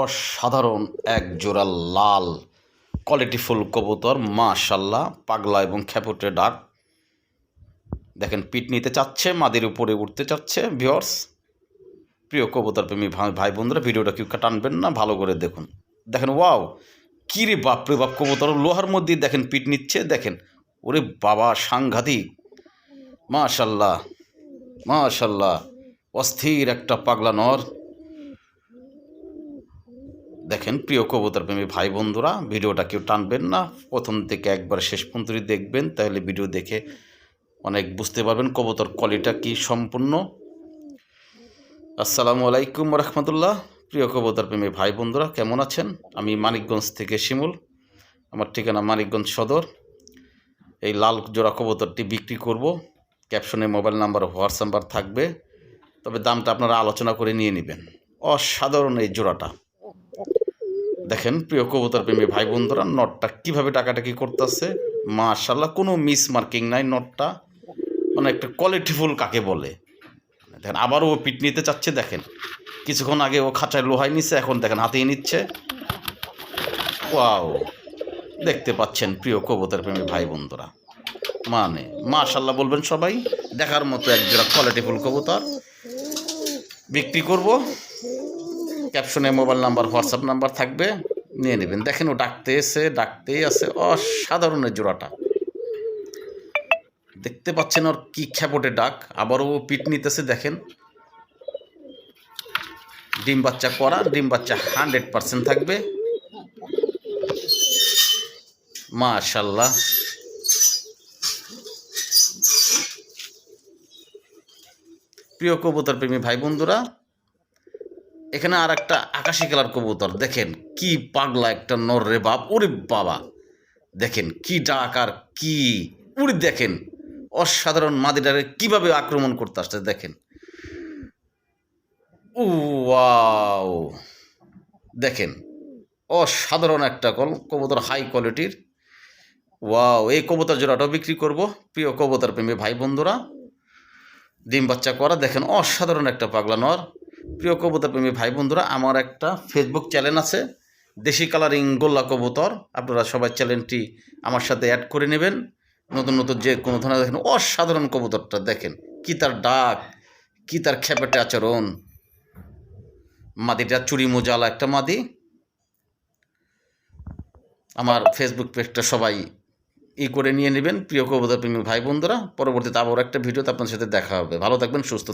অসাধারণ এক জোড়া লাল কোয়ালিটিফুল কবুতর মাশাল্লাহ পাগলা এবং খ্যাপটে ডাক। দেখেন পিট নিতে চাচ্ছে, মাদির উপরে উঠতে চাচ্ছে ভিওর্স প্রিয় কবুতর প্রেমী ভাই বন্ধুরা ভিডিওটা কেউ টানবেন না, ভালো করে দেখুন। দেখেন ওয়াও কী রে বাপরে বাপ, কবুতর লোহার মধ্যে দেখেন পিট নিচ্ছে, দেখেন। ওরে বাবা, সাংঘাতিক। মাশাল্লাহ মাশাল্লাহ অস্থির একটা পাগলা নর। দেখেন, প্রিয় কবুতর প্রেমী ভাই বন্ধুরা ভিডিওটা কেউ টানবেন না। প্রথম থেকে একবার শেষ পর্যন্ত দেখবেন, তাহলে ভিডিও দেখে অনেক বুঝতে পারবেন কবুতর কোয়ালিটা কি সম্পূর্ণ। আসসালামু আলাইকুম রহমতুল্লাহ প্রিয় কবুতর প্রেমী ভাই বন্ধুরা কেমন আছেন? আমি মানিকগঞ্জ থেকে শিমুল, আমার ঠিকানা মানিকগঞ্জ সদর। এই লাল জোড়া কবুতরটি বিক্রি করব। ক্যাপশনে মোবাইল নাম্বার হোয়াটস নাম্বার থাকবে, তবে দামটা আপনারা আলোচনা করে নিয়ে নেবেন। অসাধারণ এই জোড়াটা। দেখেন, প্রিয় কবুতর প্রেমী ভাই বন্ধুরা নটটা কীভাবে টাকাটাকি করতেছে? মাশাল্লাহ কোনো মিস মার্কিং নাই নটটা। মানে একটা কোয়ালিটিফুল কাকে বলে? দেখেন আবারও ও পিট নিতে চাচ্ছে, দেখেন। কিছুক্ষণ আগে ও খাঁচায় লোহাই নিচ্ছে এখন দেখেন হাতিয়ে নিচ্ছে। ওয়াও! দেখতে পাচ্ছেন, প্রিয় কবুতর প্রেমী ভাই বন্ধুরা মানে মাশাল্লাহ বলবেন সবাই, দেখার মতো এক জোড়া কোয়ালিটিফুল কবুতর। বিক্রি করব। ক্যাপশনে মোবাইল নাম্বার, হোয়াটসঅ্যাপ নাম্বার থাকবে, নিয়ে নেবেন। দেখেন ও ডাকতে এসে, ডাকতেই আছে অসাধারণের জোড়াটা। দেখতে পাচ্ছেন ওর কি খ্যাপটে ডাক আবারও পিট নিতেছে, দেখেন। ডিম বাচ্চা করা, ডিম বাচ্চা হান্ড্রেড পার্সেন্ট থাকবে। মাশাল্লাহ। প্রিয় কবুতর প্রেমী ভাই বন্ধুরা এখানে আর একটা আকাশি কালার কবুতর, দেখেন কি পাগলা একটা নর রে বাপ, ওরে বাবা। দেখেন কি ডাক আর কি, উড়ি দেখেন, অসাধারণ মাদিটারে কীভাবে আক্রমণ করতে আসছে, দেখেন। ওয়াও দেখেন, অসাধারণ একটা কল, কবুতর হাই কোয়ালিটির ওয়াও, এই কবুতর জোড়াটাও বিক্রি করব, প্রিয় কবুতর প্রেমী ভাই বন্ধুরা ডিম বাচ্চা করা, দেখেন অসাধারণ একটা পাগলা নর। প্রিয় কবুতর প্রেমী ভাই বন্ধুরা, আমার একটা ফেসবুক চ্যানেল আছে, দেশি কালারিং গোল্লা কবুতর। আপনারা সবাই চ্যানেলটি আমার সাথে অ্যাড করে নেবেন। নতুন নতুন যে কোনো ধরনের দেখেন, অসাধারণ কবুতরটা দেখেন, কি তার ডাক, কি তার খেপেটে আচরণ। মাদিটা চুরি মোজালা একটা মাদি। আমার ফেসবুক পেজটা সবাই ই করে নিয়ে নেবেন, প্রিয় কবুতর প্রেমী ভাই বন্ধুরা। পরবর্তীতে আবার একটা ভিডিওতে আপনার সাথে দেখা হবে। ভালো থাকবেন, সুস্থ থাকবেন।